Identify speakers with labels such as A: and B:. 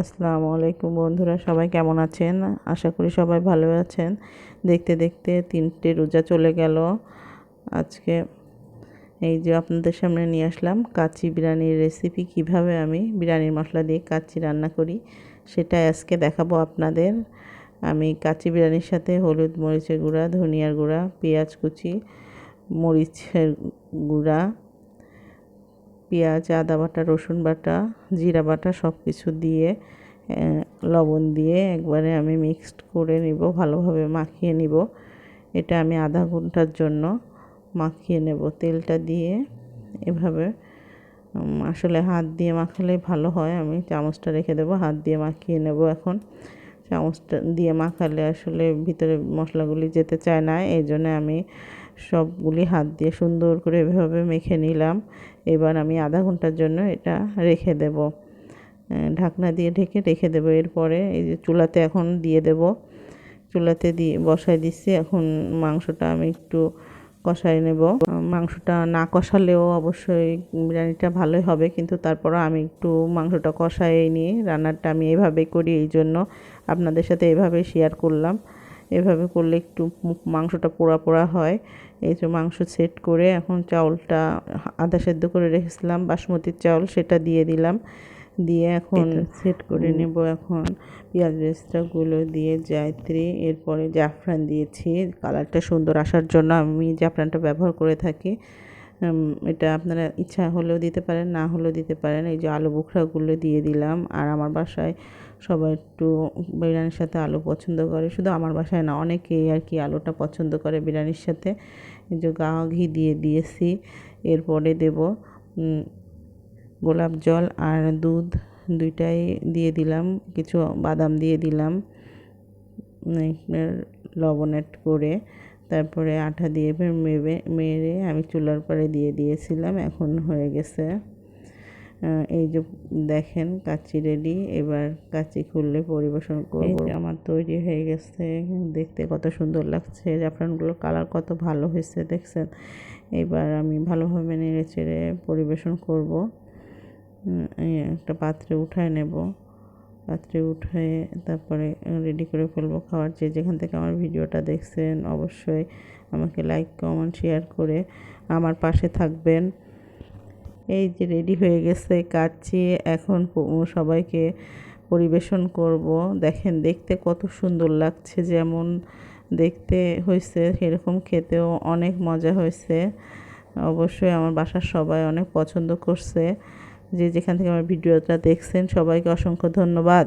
A: আসসালামু আলাইকুম বন্ধুরা, সবাই কেমন আছেন? আশা করি সবাই ভালো আছেন। দেখতে দেখতে তিনটে রোজা চলে গেল। আজকে এই যে আপনাদের সামনে নিয়ে আসলাম কাচ্চি বিরিয়ানির রেসিপি কীভাবে আমি বিরিয়ানির মশলা দিয়ে কাচ্চি রান্না করি সেটা আজকে দেখাবো আপনাদের। আমি কাচ্চি বিরিয়ানির সাথে হলুদ মরিচের গুঁড়া, ধনিয়ার গুঁড়া, পেঁয়াজ কুচি, মরিচের গুঁড়া পেঁয়াজ, আদা বাটা, রসুন বাটা, জিরা বাটা সব কিছু দিয়ে লবণ দিয়ে একবারে আমি মিক্সড করে নিব, ভালোভাবে মাখিয়ে নিব। এটা আমি আধা ঘণ্টার জন্য মাখিয়ে নেব তেলটা দিয়ে। এভাবে আসলে হাত দিয়ে মাখালে ভালো হয়, আমি চামচটা রেখে দেবো, হাত দিয়ে মাখিয়ে নেব এখন। চামচটা দিয়ে মাখালে আসলে ভিতরে মশলাগুলি যেতে চায় না এই জন্য আমি সবগুলি হাত দিয়ে সুন্দর করে এভাবে মেখে নিলাম। এবার আমি আধা ঘণ্টার জন্য এটা রেখে দেব। ঢাকনা দিয়ে ঢেকে রেখে দেবো। এরপরে এই যে চুলাতে এখন দিয়ে দেব। চুলাতে দিয়ে বসাই দিচ্ছি। এখন মাংসটা আমি একটু কষাই নেব। মাংসটা না কষালেও অবশ্যই বিরিয়ানিটা ভালোই হবে। কিন্তু তারপরও আমি একটু মাংসটা কষাই নিয়ে রান্নাটা আমি এভাবেই করি। এই জন্য আপনাদের সাথে এভাবে শেয়ার করলাম। এভাবে করলে একটু মাংসটা পোড়া পোড়া হয়। এই যে মাংস সেট করে এখন চাউলটা আদা সেদ্ধ করে রেখেছিলাম বাসমতির চাউল সেটা দিয়ে দিলাম। দিয়ে এখন সেট করে নেব এখন। পেঁয়াজ রেস্তাগুলো দিয়ে জায়ত্রী এরপরে জাফরান দিয়েছি। কালারটা সুন্দর আসার জন্য আমি জাফরানটা ব্যবহার করে থাকি। এটা আপনারা ইচ্ছা হলেও দিতে পারেন, না হলেও দিতে পারেন। এই যে আলু বুখরাগুলো দিয়ে দিলাম। আর আমার বাসায় সবাই একটু বিরিয়ানির সাথে আলু পছন্দ করে। শুধু আমার বাসায় না, অনেকেই আর কি আলুটা পছন্দ করে বিরিয়ানির সাথে। এই যে গা, ঘি দিয়ে দিয়েছি। এরপরে দেব গোলাপ জল আর দুধ দুইটাই দিয়ে দিলাম। কিছু বাদাম দিয়ে দিলাম। লবণ অ্যাড করে। তারপরে আঠা দিয়ে ফের মেবে মেরে আমি চুলার পরে দিয়ে দিয়েছিলাম, এখন হয়ে গেছে। এই যে দেখেন কাচি রেডি এবার কাচি খুললে পরিবেশন করব। আমার তৈরি হয়ে গেছে, দেখতে কত সুন্দর লাগছে, জাফরানগুলো কালার কত ভালো হয়েছে, দেখছেন? এবার আমি ভালোভাবে নেড়ে চেড়ে পরিবেশন করব। একটা পাত্রে উঠায় নেব। পাত্রে উঠে তারপরে রেডি করে ফেলব খাওয়ার যে যেখান থেকে আমার ভিডিওটা দেখছেন অবশ্যই আমাকে লাইক কমেন্ট শেয়ার করে আমার পাশে থাকবেন। এই যে রেডি হয়ে গেছে কাচ্ছি এখন সবাইকে পরিবেশন করব। দেখেন, দেখতে কত সুন্দর লাগছে, যেমন দেখতে হয়েছে, সেরকম খেতেও অনেক মজা হয়েছে। অবশ্যই আমার বাসার সবাই অনেক পছন্দ করছে। যে যেখান থেকে আমার ভিডিওটা দেখছেন সবাইকে অসংখ্য ধন্যবাদ।